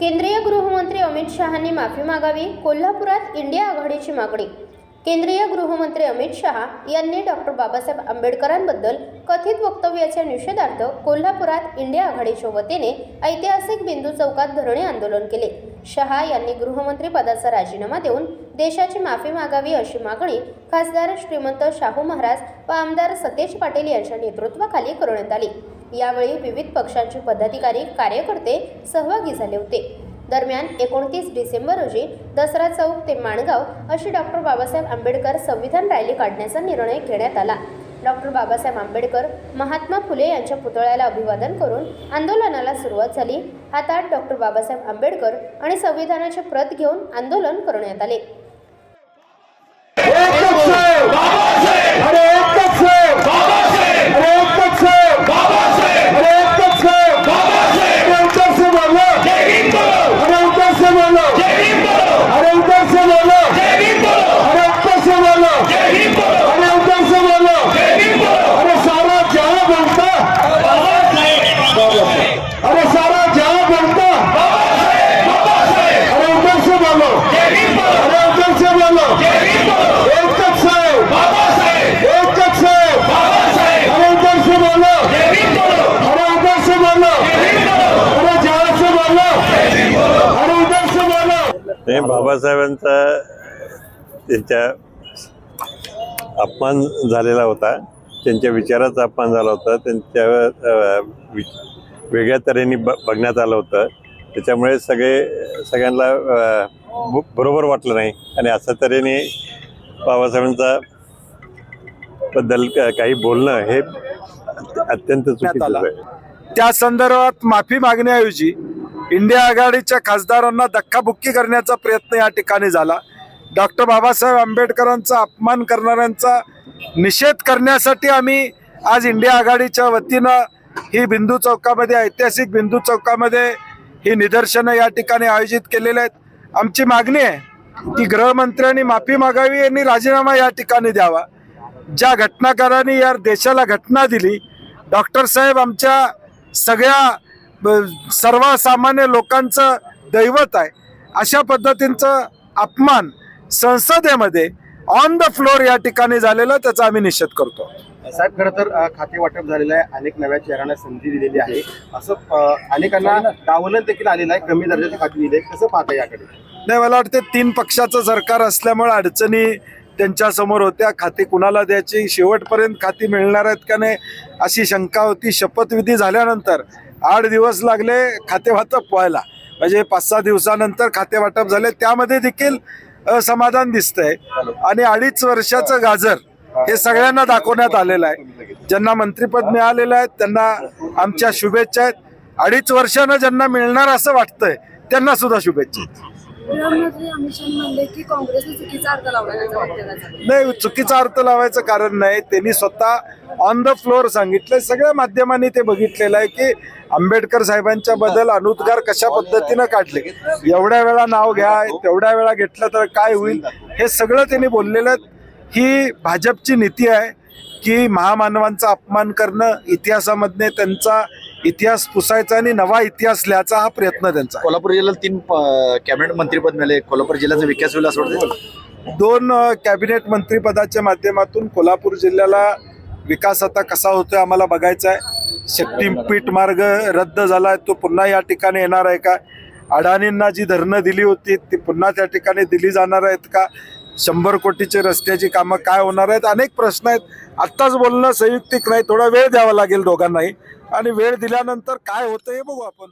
केंद्रीय गृहमंत्री अमित शहांनी माफी मागावी कोल्हापुरात इंडिया आघाडीची मागणी केंद्रीय गृहमंत्री अमित शहा यांनी डॉक्टर बाबासाहेब आंबेडकरांबद्दल कथित वक्तव्याच्या निषेधार्थ कोल्हापुरात इंडिया आघाडीच्या वतीने ऐतिहासिक बिंदू चौकात धरणे आंदोलन केले. शहा यांनी गृहमंत्री पदाचा राजीनामा देऊन देशाची माफी मागावी अशी मागणी खासदार श्रीमंत शाहू महाराज व आमदार सतेज पाटील यांच्या नेतृत्वाखाली करण्यात आली. यावेळी विविध पक्षांचे पदाधिकारी कार्यकर्ते सहभागी झाले होते. दरम्यान एकोणतीस डिसेंबर रोजी दसरा चौक ते माणगाव अशी डॉक्टर बाबासाहेब आंबेडकर संविधान रॅली काढण्याचा निर्णय घेण्यात आला. डॉक्टर बाबासाहेब आंबेडकर महात्मा फुले यांच्या पुतळ्याला अभिवादन करून आंदोलनाला सुरुवात झाली. हातात डॉक्टर बाबासाहेब आंबेडकर आणि संविधानाची प्रत घेऊन आंदोलन करण्यात आले. ते बाबासाहेबांचा त्यांच्या अपमान झालेला होता. त्यांच्या विचाराचा अपमान झाला होता. त्यांच्या वेगळ्या तऱ्हेने ब बघण्यात आलं होतं. त्याच्यामुळे सगळे सगळ्यांना बरोबर वाटलं नाही. आणि अशा तऱ्हेने बाबासाहेबांचा बद्दल काही बोलणं हे अत्यंत चुकीचं आहे. त्या संदर्भात माफी मागण्याऐवजी इंडिया आघाडीच्या खासदारांना धक्काबुक्की करण्याचा प्रयत्न या ठिकाणी झाला. डॉक्टर बाबासाहेब आंबेडकरांचा अपमान करणाऱ्यांचा निषेध करण्यासाठी आम्ही आज इंडिया आघाडीच्या वतीनं ही बिंदू चौकामध्ये ऐतिहासिक बिंदू चौकामध्ये ही निदर्शनं या ठिकाणी आयोजित केलेले आहेत. आमची मागणी आहे की गृहमंत्र्यांनी माफी मागावी आणि राजीनामा या ठिकाणी द्यावा. ज्या घटनाकारांनी या देशाला घटना दिली डॉक्टर साहेब आमच्या सगळ्या सर्वसामान्य लोकांचं दैवत आहे. अशा पद्धतींचं अपमान संसदेमध्ये ऑन द फ्लोर या ठिकाणी झालेलं त्याचा आम्ही निषेध करतो. साहेब खरं तर खाते वाटप झालेलं आहे. अनेक नव्या चेहऱ्यांना संधी दिलेली आहे. असं अनेकांना डावलत देखील आलेलं आहे. कमी दर्जाचे खाते दिले कसं पाहता याकडे? नाही मला वाटते तीन पक्षाचं सरकार असल्यामुळे अडचणी त्यांच्यासमोर होत्या. खाती कुणाला द्यायची? शेवटपर्यंत खाती मिळणार आहेत का नाही? अशी शंका होती. शपथविधी झाल्यानंतर आठ दिवस लागले खाते वाटप व्हायला. म्हणजे पाच सहा दिवसानंतर खातेवाटप झाले. त्यामध्ये देखील समाधान दिसतंय. आणि अडीच वर्षाचं गाजर हे सगळ्यांना दाखवण्यात आलेलं आहे. ज्यांना मंत्रीपद मिळालेलं आहे त्यांना आमच्या शुभेच्छा आहेत. अडीच वर्षानं ज्यांना मिळणार असं वाटतंय त्यांना सुद्धा शुभेच्छा आहेत. गृहमंत्री अमित म्हणले की काँग्रेसने चुकीचा अर्थ लावला नाही चुकीचा अर्थ लावायचं कारण नाही. त्यांनी स्वतः ऑन द फ्लोअर सांगितलं सगळ्या माध्यमांनी ते बघितलेलं आहे की आंबेडकर साहेबांच्या बद्दल अनुद्गार कशा पद्धतीनं काढले. एवढ्या वेळा नाव घ्या तेवढ्या वेळा घेतलं तर काय होईल? हे सगळं त्यांनी बोललेलं ही भाजपची नीती आहे की महामानवांचा अपमान करणं इतिहासामधने त्यांचा इतिहास पुसायचा आणि नवा इतिहास लिहायचा हा प्रयत्न त्यांचा आहे. कोल्हापूर जिल्ह्याला तीन कॅबिनेट मंत्रीपद मिळाले. कोल्हापूर जिल्ह्याचा विकास होईल असं वाटतं दोन अ, कॅबिनेट मंत्रीपदाच्या माध्यमातून कोल्हापूर जिल्ह्याला विकास आता कसा होतोय आम्हाला बघायचा आहे. शक्तीपीठ मार्ग रद्द झालाय तो पुन्हा या ठिकाणी येणार आहे का? अडाणींना जी धरणं दिली होती ती पुन्हा त्या ठिकाणी दिली जाणार आहेत का? शंभर कोटीचे रस्त्याची कामं काय होणार आहेत? अनेक प्रश्न आहेत. आत्ताच बोलणं संयुक्तिक नाही. थोडा वेळ द्यावा लागेल दोघांनाही. आणि वेळ दिल्यानंतर काय होतं हे बघू आपण.